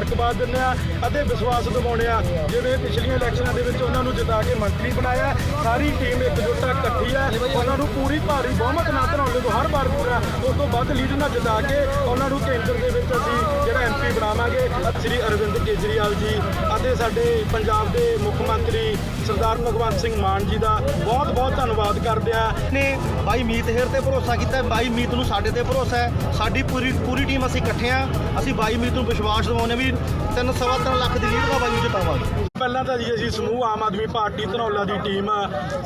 ਮੁਬਾਰਕਬਾਦ ਦਿੰਦੇ ਆ ਅਤੇ ਵਿਸ਼ਵਾਸ ਦਿਵਾਉਂਦੇ ਆ ਜਿਵੇਂ ਪਿਛਲੀਆਂ ਇਲੈਕਸ਼ਨਾਂ ਦੇ ਵਿੱਚ ਉਹਨਾਂ ਨੂੰ ਜਿਤਾ ਕੇ ਮੰਤਰੀ ਬਣਾਇਆ ਸਾਰੀ ਟੀਮ ਇਕਜੁੱਟ ਆ, ਇਕੱਠੀ ਹੈ ਉਹਨਾਂ ਨੂੰ ਪੂਰੀ ਭਾਰੀ ਬਹੁਮਤ ਨਾਲ ਧਰਾਉਂਦੇ ਤੋਂ ਹਰ ਵਾਰ ਪੂਰਾ ਉਸ ਤੋਂ ਵੱਧ ਲੀਡ ਨਾਲ ਜਿਤਾ ਕੇ ਉਹਨਾਂ ਨੂੰ ਕੇਂਦਰ ਦੇ ਵਿੱਚ ਅਸੀਂ ਜਿਹੜਾ ਐਮਪੀ ਬਣਾਵਾਂਗੇ ਸ੍ਰੀ ਅਰਵਿੰਦ ਕੇਜਰੀਵਾਲ ਜੀ ਅਤੇ ਸਾਡੇ ਪੰਜਾਬ ਦੇ ਮੁੱਖ ਮੰਤਰੀ ਸਰਦਾਰ ਭਗਵੰਤ ਸਿੰਘ ਮਾਨ ਜੀ ਦਾ ਬਹੁਤ ਬਹੁਤ ਧੰਨਵਾਦ ਕਰਦੇ ਆ ਨੇ ਬਾਈ ਮੀਤ ਹੇਰ ਤੇ ਭਰੋਸਾ ਕੀਤਾ ਬਾਈ ਮੀਤ ਨੂੰ ਸਾਡੇ ਤੇ ਭਰੋਸਾ ਹੈ। ਸਾਡੀ ਪੂਰੀ ਪੂਰੀ ਟੀਮ ਅਸੀਂ ਇਕੱਠੇ ਆ ਅਸੀਂ ਬਾਈ ਮੀਤ ਨੂੰ ਵਿਸ਼ਵਾਸ ਦਿਵਾਉਂਦੇ ਵੀ ਤਿੰਨ ਸਵਾ ਤਿੰਨ ਲੱਖ ਦੀ ਲੀਡ ਦਾ ਬਾਈ ਨੂੰ ਜਿਤਾਵਾਂਗੇ। ਪਹਿਲਾਂ ਤਾਂ ਜੀ ਅਸੀਂ ਸਮੂਹ ਆਮ ਆਦਮੀ ਪਾਰਟੀ ਧਨੌਲਾ ਦੀ ਟੀਮ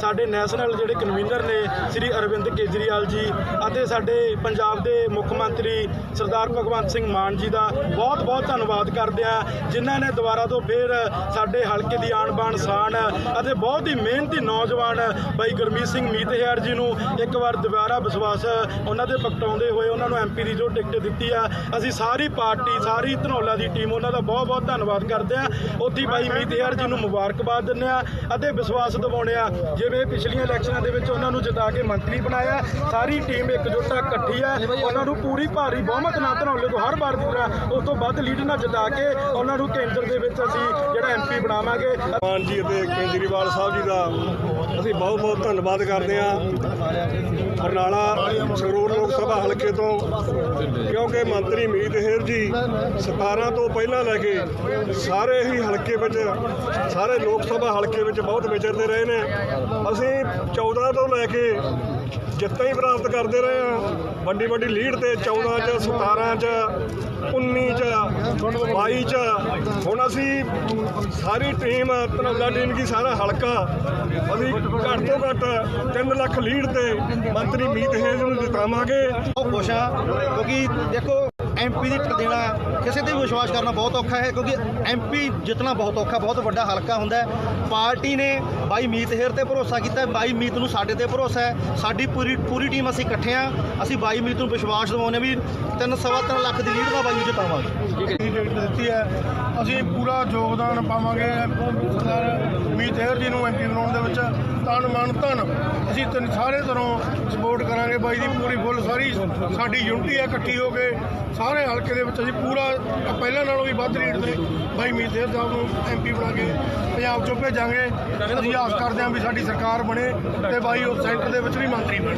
ਸਾਡੇ ਨੈਸ਼ਨਲ ਜਿਹੜੇ ਕਨਵੀਨਰ ਨੇ, ਸ੍ਰੀ ਅਰਵਿੰਦ ਕੇਜਰੀਵਾਲ ਜੀ ਅਤੇ ਸਾਡੇ ਪੰਜਾਬ ਦੇ ਮੁੱਖ ਮੰਤਰੀ ਸਰਦਾਰ ਭਗਵੰਤ ਸਿੰਘ ਮਾਨ ਜੀ ਦਾ ਬਹੁਤ ਬਹੁਤ ਧੰਨਵਾਦ ਕਰਦੇ ਆ, ਜਿਨ੍ਹਾਂ ਨੇ ਦੁਬਾਰਾ ਤੋਂ ਫੇਰ ਸਾਡੇ ਹਲਕੇ ਦੀ ਆਣ ਬਾਣ ਸ਼ਾਨ ਅਤੇ ਬਹੁਤ ਹੀ ਮਿਹਨਤੀ ਨੌਜਵਾਨ ਬਾਈ ਗੁਰਮੀਤ ਸਿੰਘ ਮੀਤਹਿਰ ਜੀ ਨੂੰ ਇੱਕ ਵਾਰ ਦੁਬਾਰਾ ਵਿਸ਼ਵਾਸ ਉਹਨਾਂ ਦੇ ਪ੍ਰਗਟਾਉਂਦੇ ਹੋਏ ਉਹਨਾਂ ਨੂੰ ਐਮਪੀ ਦੀ ਜੋ ਟਿਕਟ ਦਿੱਤੀ ਆ। ਅਸੀਂ ਸਾਰੀ ਪਾਰਟੀ, ਸਾਰੀ ਧਨੌਲਾ ਦੀ ਟੀਮ ਉਹਨਾਂ ਦਾ ਬਹੁਤ ਬਹੁਤ ਧੰਨਵਾਦ ਕਰਦੇ ਆ ਉੱਥੇ ਬਾਈ ਮੀਤਹਿਰ ਜੀ ਨੂੰ ਮੁਬਾਰਕਬਾਦ ਦਿੰਦੇ ਆ ਅਤੇ ਵਿਸ਼ਵਾਸ ਦਿਵਾਉਂਦੇ ਆ ਜਿਵੇਂ ਪਿਛਲੀਆਂ ਇਲੈਕਸ਼ਨਾਂ ਦੇ ਵਿੱਚ ਉਹਨਾਂ ਨੂੰ ਜਿਤਾ ਕੇ ਮੰਤਰੀ ਬਣਾਇਆ ਸਾਰੀ ਟੀਮ ਇਕਜੁੱਟ ਆ, ਇਕੱਠੀ ਆ। ਉਹਨਾਂ ਨੂੰ ਪੂਰੀ ਭਾਰੀ ਬਹੁਮਤ ਨਾਲ ਧਨੌਲੇ ਤੋਂ ਹਰ ਵਾਰ ਦੀ ਤਰ੍ਹਾਂ ਉਸ ਤੋਂ ਵੱਧ ਲੀਡ ਨਾਲ ਜਿਤਾ ਕੇ ਉਹਨਾਂ ਨੂੰ ਕੇਂਦਰ ਦੇ ਵਿੱਚ ਅਸੀਂ ਜਿਹੜਾ ਐਮਪੀ ਬਣਾਵਾਂਗੇ। ਮਾਨ ਜੀ ਅਤੇ ਕੇਜਰੀਵਾਲ ਸਾਹਿਬ ਜੀ ਦਾ ਅਸੀਂ ਬਹੁਤ ਬਹੁਤ ਧੰਨਵਾਦ ਕਰਦੇ ਹਾਂ। ਬਰਨਾਲਾ ਸੰਗਰੂਰ ਲੋਕ ਸਭਾ ਹਲਕੇ ਤੋਂ ਕਿਉਂਕਿ ਮੰਤਰੀ ਮੀਤ ਹੇਰ ਜੀ 17 ਤੋਂ ਪਹਿਲਾਂ ਲੈ ਕੇ ਸਾਰੇ ਹੀ ਹਲਕੇ ਵਿੱਚ, ਸਾਰੇ ਲੋਕ ਸਭਾ ਹਲਕੇ ਵਿੱਚ ਬਹੁਤ ਵਿਚਰਦੇ ਰਹੇ ਨੇ। ਅਸੀਂ 14 ਤੋਂ ਲੈ ਕੇ ਜਿੱਤਾਂ ਹੀ ਪ੍ਰਾਪਤ ਕਰਦੇ ਰਹੇ ਹਾਂ। ਵੱਡੀ ਵੱਡੀ ਲੀਡ ਤੇ 14 ਚ 17 ਚ 19 ਚ 22 ਚ। ਹੁਣ ਅਸੀਂ ਸਾਰੀ ਟੀਮ, ਧਨੌਲਾ ਟੀਮ ਦੀ ਸਾਰਾ ਹਲਕਾ, ਅਸੀਂ ਘੱਟ ਤੋਂ ਘੱਟ 3 ਲੱਖ ਲੀਡ ਤੇ ਮੰਤਰੀ ਮੀਤ ਹੇਜ ਨੂੰ ਜਿਤਾਵਾਂਗੇ। ਬਹੁਤ ਖੁਸ਼ ਆ ਕਿਉਂਕਿ ਦੇਖੋ ਐਮਪੀ ਦੀ ਟਿਕਟ ਦੇਣਾ ਕਿਸੇ ਤੇ ਵੀ ਵਿਸ਼ਵਾਸ ਕਰਨਾ ਬਹੁਤ ਔਖਾ ਹੈ ਕਿਉਂਕਿ ਐਮਪੀ ਜਿੱਤਣਾ ਬਹੁਤ ਔਖਾ ਬਹੁਤ ਵੱਡਾ ਹਲਕਾ ਹੁੰਦਾ ਹੈ। ਪਾਰਟੀ ਨੇ ਬਾਈ ਮੀਤ ਹੇਰ ਤੇ ਭਰੋਸਾ ਕੀਤਾ ਬਾਈ ਮੀਤ ਨੂੰ ਸਾਡੇ ਤੇ ਭਰੋਸਾ ਹੈ। ਸਾਡੀ ਪੂਰੀ ਪੂਰੀ ਟੀਮ ਅਸੀਂ ਇਕੱਠੇ ਆ ਅਸੀਂ ਬਾਈ ਮੀਤ ਨੂੰ ਵਿਸ਼ਵਾਸ ਦਿਵਾਉਂਦੇ ਵੀ ਤਿੰਨ ਸਵਾ ਤਿੰਨ ਲੱਖ ਦੀ ਲੀਡ ਦਾ ਬਾਈ ਨੂੰ ਜਿਤਾਵਾਂਗੇ। ਟਿਕਟ ਦਿੱਤੀ ਹੈ। ਅਸੀਂ ਪੂਰਾ ਯੋਗਦਾਨ ਪਾਵਾਂਗੇ ਸਰਦਾਰ ਮੀਤ ਹੇਰ ਜੀ ਨੂੰ ਐਮਪੀ ਬਣਾਉਣ ਦੇ ਵਿੱਚ। ਤਨ ਮਨ ਧਨ। ਅਸੀਂ ਤਿੰਨ ਸਾਰੇ ਤਰ੍ਹਾਂ ਸਪੋਰਟ ਕਰਾਂਗੇ। ਬਾਈ ਦੀ ਪੂਰੀ ਫੁੱਲ ਸਾਰੀ ਸਾਡੀ ਯੂਨਿਟੀ ਹੈ ਇਕੱਠੀ ਹੋ ਕੇ। ਸਾਰੇ ਹਲਕੇ ਦੇ ਵਿੱਚ ਅਸੀਂ ਪੂਰਾ ਪਹਿਲਾਂ ਨਾਲੋਂ ਵੀ ਵੱਧ ਲੀਡ ਤੇ ਬਾਈ ਮੀਤ ਹੇਰ ਸਾਹਿਬ ਨੂੰ ਐਮਪੀ ਬਣਾ ਕੇ ਪੰਜਾਬ ਚੋਂ ਭੇਜਾਂਗੇ। ਅਸੀਂ ਆਸ ਕਰਦੇ ਹਾਂ ਵੀ ਸਾਡੀ ਸਰਕਾਰ ਬਣੇ ਤੇ ਬਾਈ ਉਹ ਸੈਂਟਰ ਦੇ ਵਿੱਚ ਵੀ ਮੰਤਰੀ ਬਣੇ।